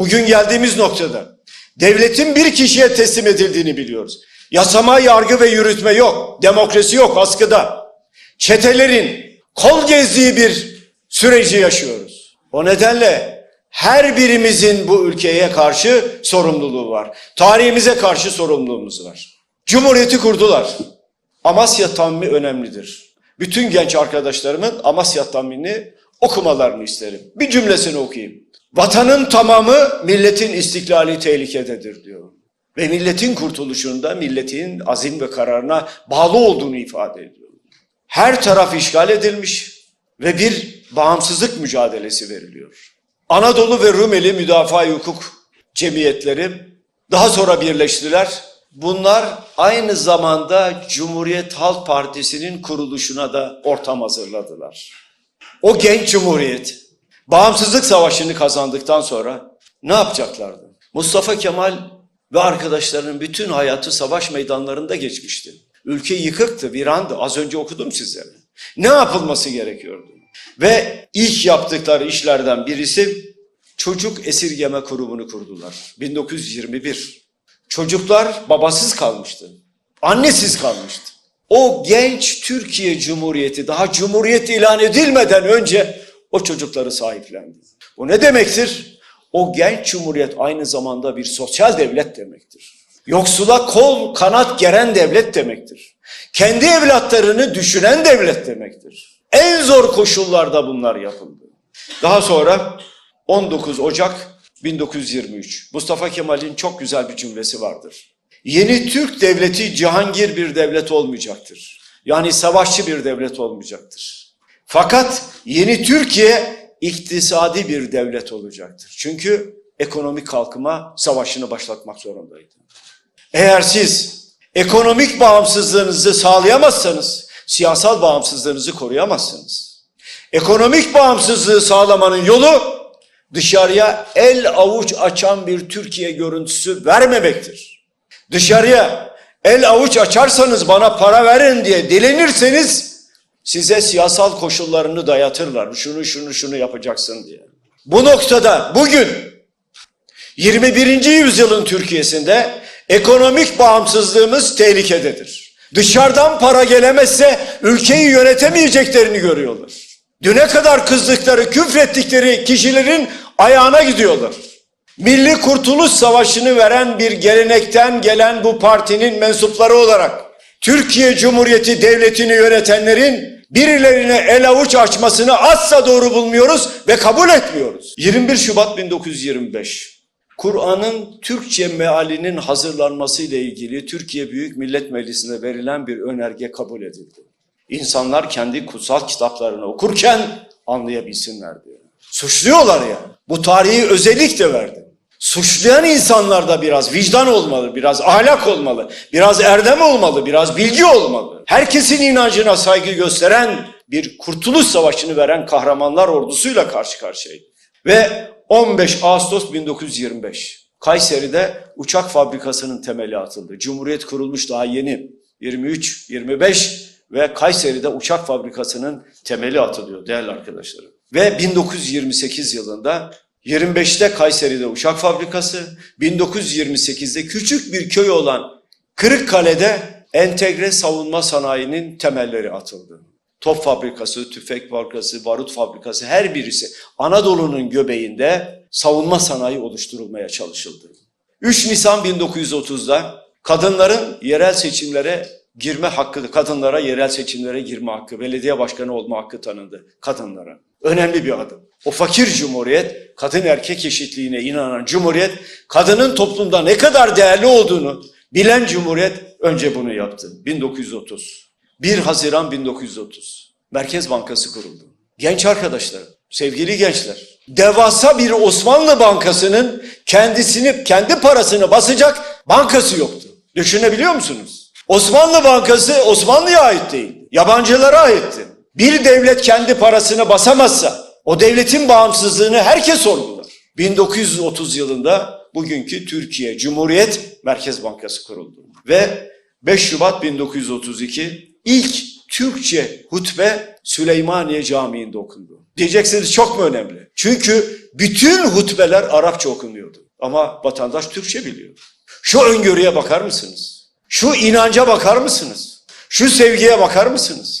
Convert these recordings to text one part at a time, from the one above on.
Bugün geldiğimiz noktada devletin bir kişiye teslim edildiğini biliyoruz. Yasama, yargı ve yürütme yok. Demokrasi yok askıda. Çetelerin kol gezdiği bir süreci yaşıyoruz. O nedenle her birimizin bu ülkeye karşı sorumluluğu var. Tarihimize karşı sorumluluğumuz var. Cumhuriyeti kurdular. Amasya Tammi önemlidir. Bütün genç arkadaşlarımın Amasya Tammi'ni okumalarını isterim. Bir cümlesini okuyayım. Vatanın tamamı milletin istiklali tehlikededir diyor. Ve milletin kurtuluşunda milletin azim ve kararına bağlı olduğunu ifade ediyor. Her taraf işgal edilmiş ve bir bağımsızlık mücadelesi veriliyor. Anadolu ve Rumeli Müdafaa Hukuk Cemiyetleri daha sonra birleştiler. Bunlar aynı zamanda Cumhuriyet Halk Partisi'nin kuruluşuna da ortam hazırladılar. O genç cumhuriyet bağımsızlık savaşını kazandıktan sonra ne yapacaklardı? Mustafa Kemal ve arkadaşlarının bütün hayatı savaş meydanlarında geçmişti. Ülke yıkıktı, virandı. Az önce okudum sizlere. Ne yapılması gerekiyordu? Ve ilk yaptıkları işlerden birisi çocuk esirgeme kurumunu kurdular. 1921. Çocuklar babasız kalmıştı. Annesiz kalmıştı. O genç Türkiye Cumhuriyeti daha cumhuriyet ilan edilmeden önce o çocukları sahiplendi. Bu ne demektir? O genç cumhuriyet aynı zamanda bir sosyal devlet demektir. Yoksula kol kanat geren devlet demektir. Kendi evlatlarını düşünen devlet demektir. En zor koşullarda bunlar yapıldı. Daha sonra 19 Ocak 1923 Mustafa Kemal'in çok güzel bir cümlesi vardır. Yeni Türk devleti cihangir bir devlet olmayacaktır. Yani savaşçı bir devlet olmayacaktır. Fakat yeni Türkiye iktisadi bir devlet olacaktır. Çünkü ekonomik kalkıma savaşını başlatmak zorundaydı. Eğer siz ekonomik bağımsızlığınızı sağlayamazsanız siyasal bağımsızlığınızı koruyamazsınız. Ekonomik bağımsızlığı sağlamanın yolu dışarıya el avuç açan bir Türkiye görüntüsü vermemektir. Dışarıya el avuç açarsanız bana para verin diye dilenirseniz size siyasal koşullarını dayatırlar. Şunu şunu şunu yapacaksın diye. Bu noktada bugün 21. yüzyılın Türkiye'sinde ekonomik bağımsızlığımız tehlikededir. Dışarıdan para gelemezse ülkeyi yönetemeyeceklerini görüyorlar. Düne kadar kızdıkları, küfrettikleri kişilerin ayağına gidiyorlar. Milli Kurtuluş Savaşı'nı veren bir gelenekten gelen bu partinin mensupları olarak Türkiye Cumhuriyeti Devleti'ni yönetenlerin birilerine el avuç açmasını asla doğru bulmuyoruz ve kabul etmiyoruz. 21 Şubat 1925 Kur'an'ın Türkçe mealinin hazırlanması ile ilgili Türkiye Büyük Millet Meclisi'ne verilen bir önerge kabul edildi. İnsanlar kendi kutsal kitaplarını okurken anlayabilsinler diye. Suçluyorlar ya. Bu tarihi özellikle verdi. Suçlayan insanlarda biraz vicdan olmalı, biraz ahlak olmalı, biraz erdem olmalı, biraz bilgi olmalı. Herkesin inancına saygı gösteren bir kurtuluş savaşını veren kahramanlar ordusuyla karşı karşıyaydı. Ve 15 Ağustos 1925 Kayseri'de uçak fabrikasının temeli atıldı. Cumhuriyet kurulmuş daha yeni. 23, 25 ve Kayseri'de uçak fabrikasının temeli atılıyor değerli arkadaşlarım. Ve 1928 yılında 25'te Kayseri'de uçak fabrikası, 1928'de küçük bir köy olan Kırıkkale'de entegre savunma sanayinin temelleri atıldı. Top fabrikası, tüfek fabrikası, barut fabrikası her birisi Anadolu'nun göbeğinde savunma sanayi oluşturulmaya çalışıldı. 3 Nisan 1930'da kadınların yerel seçimlere girme hakkı, kadınlara yerel seçimlere girme hakkı, belediye başkanı olma hakkı tanındı kadınlara. Önemli bir adım. O fakir cumhuriyet, kadın erkek eşitliğine inanan cumhuriyet, kadının toplumda ne kadar değerli olduğunu bilen cumhuriyet önce bunu yaptı. 1930. 1 Haziran 1930. Merkez Bankası kuruldu. Genç arkadaşlar, sevgili gençler, devasa bir Osmanlı Bankası'nın kendisini, kendi parasını basacak bankası yoktu. Düşünebiliyor musunuz? Osmanlı Bankası Osmanlı'ya ait değil, yabancılara aitti. Bir devlet kendi parasını basamazsa o devletin bağımsızlığını herkes sorgular. 1930 yılında bugünkü Türkiye Cumhuriyet Merkez Bankası kuruldu. Ve 5 Şubat 1932 ilk Türkçe hutbe Süleymaniye Camii'nde okundu. Diyeceksiniz çok mu önemli? Çünkü bütün hutbeler Arapça okunuyordu. Ama vatandaş Türkçe biliyor. Şu öngörüye bakar mısınız? Şu inanca bakar mısınız? Şu sevgiye bakar mısınız?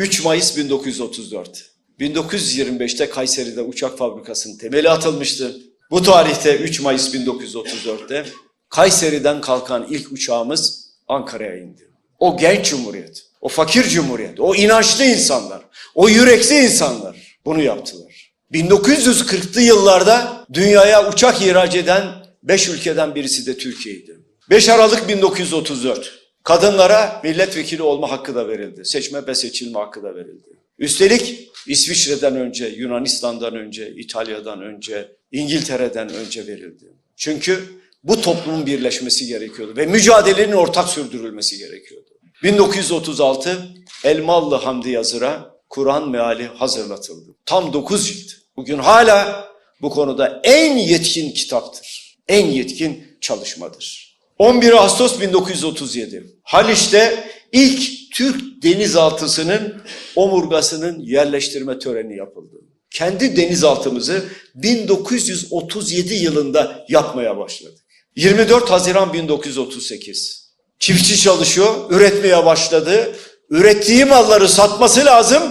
3 Mayıs 1934. 1925'te Kayseri'de uçak fabrikasının temeli atılmıştı. Bu tarihte 3 Mayıs 1934'te Kayseri'den kalkan ilk uçağımız Ankara'ya indi. O genç cumhuriyet, o fakir cumhuriyet, o inançlı insanlar, o yürekli insanlar bunu yaptılar. 1940'lı yıllarda dünyaya uçak ihraç eden 5 ülkeden birisi de Türkiye'ydi. 5 Aralık 1934 kadınlara milletvekili olma hakkı da verildi. Seçme ve seçilme hakkı da verildi. Üstelik İsviçre'den önce, Yunanistan'dan önce, İtalya'dan önce, İngiltere'den önce verildi. Çünkü bu toplumun birleşmesi gerekiyordu ve mücadelenin ortak sürdürülmesi gerekiyordu. 1936 Elmalı Hamdi Yazır'a Kur'an meali hazırlatıldı. Tam 9 cilt. Bugün hala bu konuda en yetkin kitaptır. En yetkin çalışmadır. 11 Ağustos 1937 Haliç'te ilk Türk denizaltısının omurgasının yerleştirme töreni yapıldı. Kendi denizaltımızı 1937 yılında yapmaya başladık. 24 Haziran 1938 Çiftçi çalışıyor, üretmeye başladı. Ürettiği malları satması lazım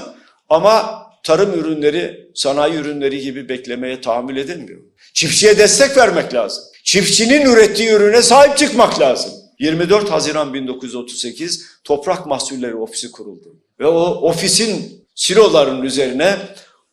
ama tarım ürünleri, sanayi ürünleri gibi beklemeye tahammül edilmiyor. Çiftçiye destek vermek lazım. Çiftçinin ürettiği ürüne sahip çıkmak lazım. 24 Haziran 1938 Toprak Mahsulleri Ofisi kuruldu. Ve o ofisin siloların üzerine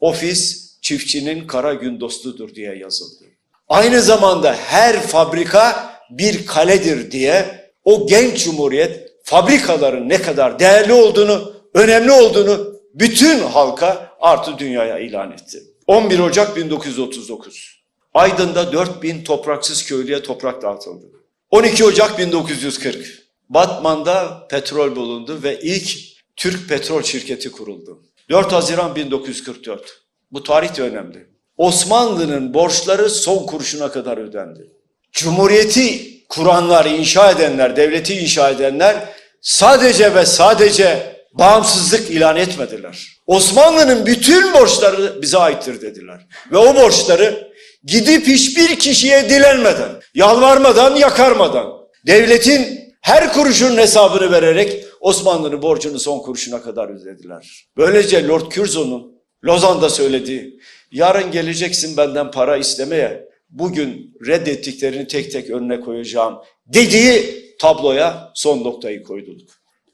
ofis çiftçinin kara gün dostudur diye yazıldı. Aynı zamanda her fabrika bir kaledir diye o genç cumhuriyet fabrikaların ne kadar değerli olduğunu, önemli olduğunu bütün halka artı dünyaya ilan etti. 11 Ocak 1939 Aydın'da 4000 topraksız köylüye toprak dağıtıldı. 12 Ocak 1940 Batman'da petrol bulundu ve ilk Türk Petrol Şirketi kuruldu. 4 Haziran 1944 Bu tarih de önemli. Osmanlı'nın borçları son kuruşuna kadar ödendi. Cumhuriyeti kuranlar, inşa edenler, devleti inşa edenler sadece ve sadece bağımsızlık ilan etmediler. Osmanlı'nın bütün borçları bize aittir dediler. Ve o borçları gidip hiçbir kişiye dilenmeden, yalvarmadan, yakarmadan, devletin her kuruşun hesabını vererek Osmanlı'nın borcunu son kuruşuna kadar ödediler. Böylece Lord Curzon'un Lozan'da söylediği, yarın geleceksin benden para istemeye, bugün reddettiklerini tek tek önüne koyacağım dediği tabloya son noktayı koyduk.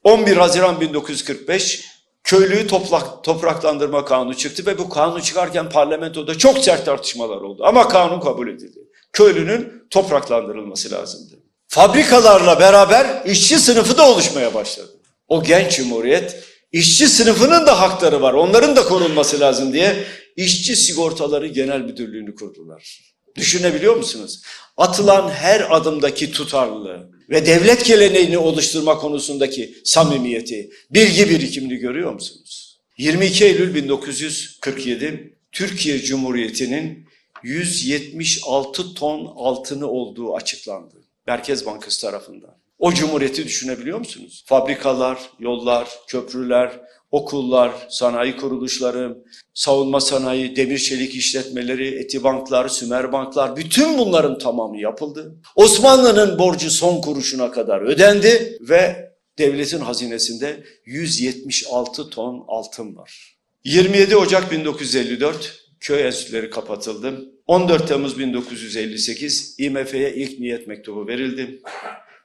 11 Haziran 1945 köylüyü toplak, topraklandırma kanunu çıktı ve bu kanun çıkarken parlamentoda çok sert tartışmalar oldu. Ama kanun kabul edildi. Köylünün topraklandırılması lazımdı. Fabrikalarla beraber işçi sınıfı da oluşmaya başladı. O genç cumhuriyet işçi sınıfının da hakları var. Onların da korunması lazım diye işçi sigortaları genel müdürlüğünü kurdular. Düşünebiliyor musunuz? Atılan her adımdaki tutarlılığı ve devlet geleneğini oluşturma konusundaki samimiyeti, bilgi birikimini görüyor musunuz? 22 Eylül 1947 Türkiye Cumhuriyeti'nin 176 ton altını olduğu açıklandı. Merkez Bankası tarafından. O cumhuriyeti düşünebiliyor musunuz? Fabrikalar, yollar, köprüler, okullar, sanayi kuruluşları, savunma sanayi, demir çelik işletmeleri, etibanklar, sümerbanklar bütün bunların tamamı yapıldı. Osmanlı'nın borcu son kuruşuna kadar ödendi ve devletin hazinesinde 176 ton altın var. 27 Ocak 1954 köy enstitüleri kapatıldı. 14 Temmuz 1958 IMF'ye ilk niyet mektubu verildi.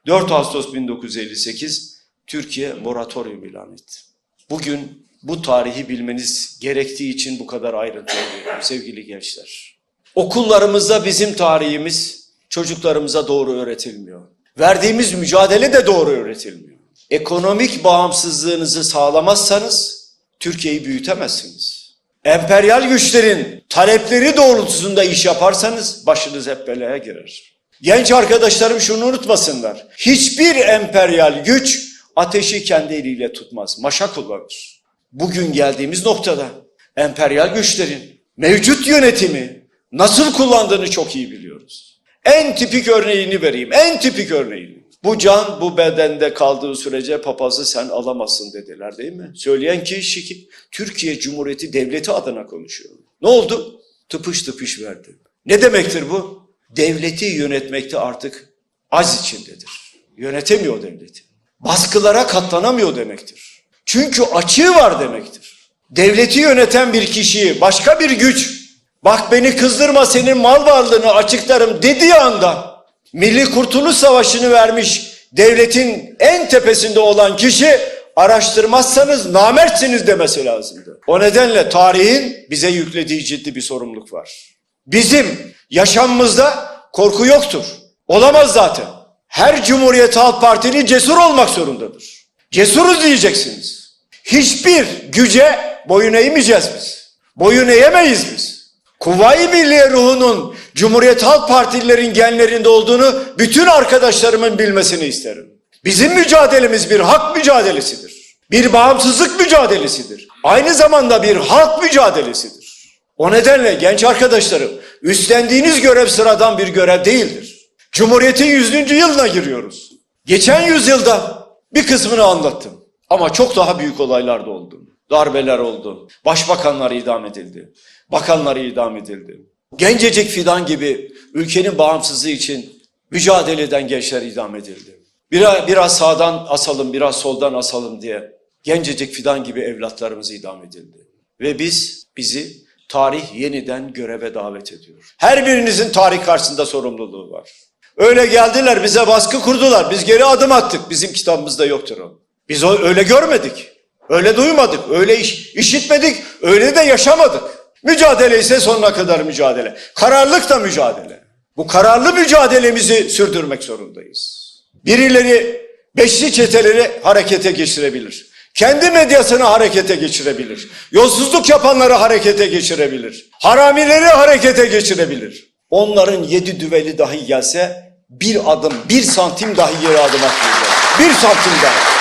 4 Ağustos 1958 Türkiye moratorium ilan etti. Bugün bu tarihi bilmeniz gerektiği için bu kadar ayrıntılı veriyorum sevgili gençler. Okullarımızda bizim tarihimiz çocuklarımıza doğru öğretilmiyor. Verdiğimiz mücadele de doğru öğretilmiyor. Ekonomik bağımsızlığınızı sağlamazsanız Türkiye'yi büyütemezsiniz. Emperyal güçlerin talepleri doğrultusunda iş yaparsanız başınız hep belaya girer. Genç arkadaşlarım şunu unutmasınlar. Hiçbir emperyal güç ateşi kendi eliyle tutmaz. Maşa kullanır. Bugün geldiğimiz noktada emperyal güçlerin mevcut yönetimi nasıl kullandığını çok iyi biliyoruz. En tipik örneğini vereyim. En tipik örneğini. Bu can bu bedende kaldığı sürece papazı sen alamazsın dediler değil mi? Söyleyen ki Türkiye Cumhuriyeti Devleti adına konuşuyor. Ne oldu? tıpış tıpış verdi. Ne demektir bu? Devleti yönetmekte artık az içindedir. Yönetemiyor devleti. Baskılara katlanamıyor demektir. Çünkü açığı var demektir. Devleti yöneten bir kişiyi başka bir güç bak beni kızdırma senin mal varlığını açıklarım dediği anda Milli Kurtuluş Savaşı'nı vermiş devletin en tepesinde olan kişi araştırmazsanız namertsiniz demesi lazımdı. O nedenle tarihin bize yüklediği ciddi bir sorumluluk var. Bizim yaşamımızda korku yoktur. Olamaz zaten. Her Cumhuriyet Halk Partili cesur olmak zorundadır. Cesuruz diyeceksiniz. Hiçbir güce boyun eğmeyeceğiz biz. Boyun eğemeyiz biz. Kuvayi Milliye ruhunun Cumhuriyet Halk Partililerin genlerinde olduğunu bütün arkadaşlarımın bilmesini isterim. Bizim mücadelemiz bir hak mücadelesidir. Bir bağımsızlık mücadelesidir. Aynı zamanda bir halk mücadelesidir. O nedenle genç arkadaşlarım üstlendiğiniz görev sıradan bir görev değildir. Cumhuriyetin 100. yılına giriyoruz. Geçen yüzyılda bir kısmını anlattım. Ama çok daha büyük olaylar da oldu. Darbeler oldu. Başbakanlar idam edildi. Bakanlar idam edildi. Gencecik fidan gibi ülkenin bağımsızlığı için mücadele eden gençler idam edildi. Biraz, biraz sağdan asalım, biraz soldan asalım diye gencecik fidan gibi evlatlarımız idam edildi. Ve biz, bizi tarih yeniden göreve davet ediyor. Her birinizin tarih karşısında sorumluluğu var. Öyle geldiler bize baskı kurdular. Biz geri adım attık. Bizim kitabımızda yoktur o. Biz öyle görmedik. Öyle duymadık. Öyle iş, işitmedik. Öyle de yaşamadık. Mücadele ise sonuna kadar mücadele. Kararlılık da mücadele. Bu kararlı mücadelemizi sürdürmek zorundayız. Birileri beşli çeteleri harekete geçirebilir. Kendi medyasını harekete geçirebilir. Yolsuzluk yapanları harekete geçirebilir. Haramileri harekete geçirebilir. Onların yedi düveli dahi gelse bir adım, bir santim dahi geri adım atmayacak. Bir santim dahi.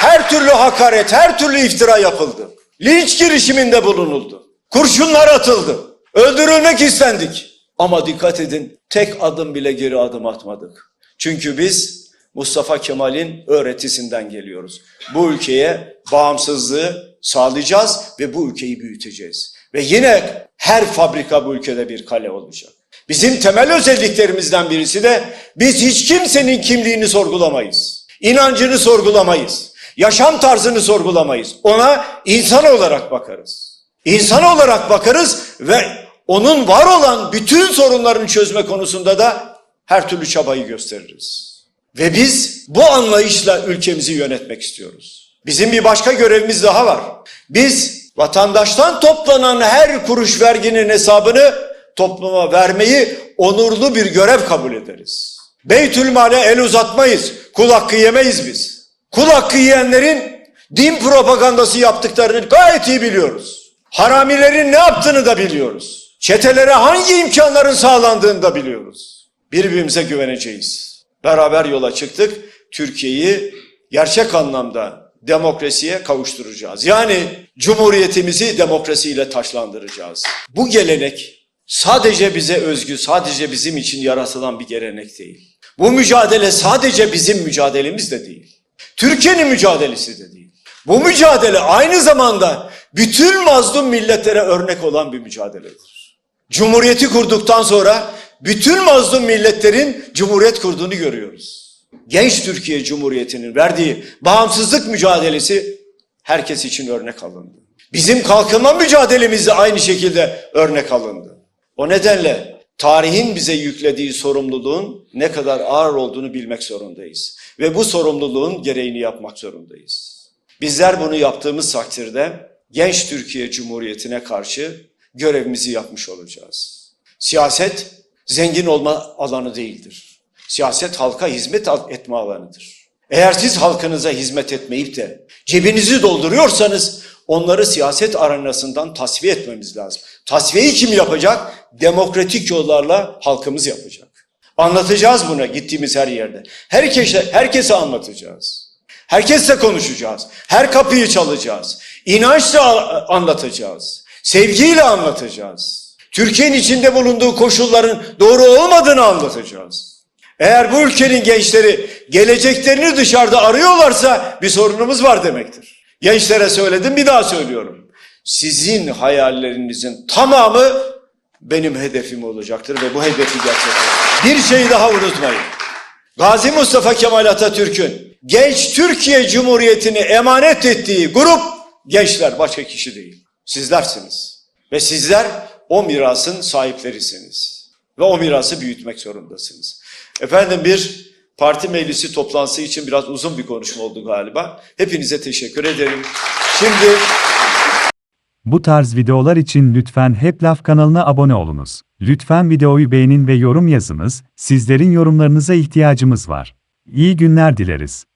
Her türlü hakaret, her türlü iftira yapıldı. Linç girişiminde bulunuldu. Kurşunlar atıldı. Öldürülmek istendik. Ama dikkat edin tek adım bile geri adım atmadık. Çünkü biz Mustafa Kemal'in öğretisinden geliyoruz. Bu ülkeye bağımsızlığı sağlayacağız ve bu ülkeyi büyüteceğiz. Ve yine her fabrika bu ülkede bir kale olacak. Bizim temel özelliklerimizden birisi de biz hiç kimsenin kimliğini sorgulamayız. İnancını sorgulamayız. Yaşam tarzını sorgulamayız. Ona insan olarak bakarız. İnsan olarak bakarız ve onun var olan bütün sorunlarını çözme konusunda da her türlü çabayı gösteririz. Ve biz bu anlayışla ülkemizi yönetmek istiyoruz. Bizim bir başka görevimiz daha var. Biz vatandaştan toplanan her kuruş verginin hesabını topluma vermeyi onurlu bir görev kabul ederiz. Beytülmale el uzatmayız. Kul hakkı yemeyiz biz. Kul hakkı yiyenlerin din propagandası yaptıklarını gayet iyi biliyoruz. Haramilerin ne yaptığını da biliyoruz. Çetelere hangi imkanların sağlandığını da biliyoruz. Birbirimize güveneceğiz. Beraber yola çıktık. Türkiye'yi gerçek anlamda demokrasiye kavuşturacağız. Yani cumhuriyetimizi demokrasiyle taşlandıracağız. Bu gelenek sadece bize özgü, sadece bizim için yaratılan bir gelenek değil. Bu mücadele sadece bizim mücadelemiz de değil. Türkiye'nin mücadelesi de değil. Bu mücadele aynı zamanda bütün mazlum milletlere örnek olan bir mücadeledir. Cumhuriyeti kurduktan sonra bütün mazlum milletlerin cumhuriyet kurduğunu görüyoruz. Genç Türkiye Cumhuriyeti'nin verdiği bağımsızlık mücadelesi herkes için örnek alındı. Bizim kalkınma mücadelemiz de aynı şekilde örnek alındı. O nedenle tarihin bize yüklediği sorumluluğun ne kadar ağır olduğunu bilmek zorundayız. Ve bu sorumluluğun gereğini yapmak zorundayız. Bizler bunu yaptığımız takdirde genç Türkiye Cumhuriyeti'ne karşı görevimizi yapmış olacağız. Siyaset zengin olma alanı değildir. Siyaset halka hizmet etme alanıdır. Eğer siz halkınıza hizmet etmeyip de cebinizi dolduruyorsanız onları siyaset arenasından tasfiye etmemiz lazım. Tasfiyeyi kim yapacak? Demokratik yollarla halkımız yapacak. Anlatacağız buna gittiğimiz her yerde. Herkese, herkese anlatacağız. Herkesle konuşacağız. Her kapıyı çalacağız. İnançla anlatacağız. Sevgiyle anlatacağız. Türkiye'nin içinde bulunduğu koşulların doğru olmadığını anlatacağız. Eğer bu ülkenin gençleri geleceklerini dışarıda arıyorlarsa bir sorunumuz var demektir. Gençlere söyledim bir daha söylüyorum. Sizin hayallerinizin tamamı benim hedefim olacaktır ve bu hedefi gerçekleştireceğim. Bir şeyi daha unutmayın. Gazi Mustafa Kemal Atatürk'ün genç Türkiye Cumhuriyeti'ni emanet ettiği grup gençler başka kişi değil. Sizlersiniz. Ve sizler o mirasın sahiplerisiniz. Ve o mirası büyütmek zorundasınız. Efendim bir parti meclisi toplantısı için biraz uzun bir konuşma oldu galiba. Hepinize teşekkür ederim. Şimdi Bu tarz videolar için lütfen Hep Laf kanalına abone olunuz. Lütfen videoyu beğenin ve yorum yazınız, sizlerin yorumlarınıza ihtiyacımız var. İyi günler dileriz.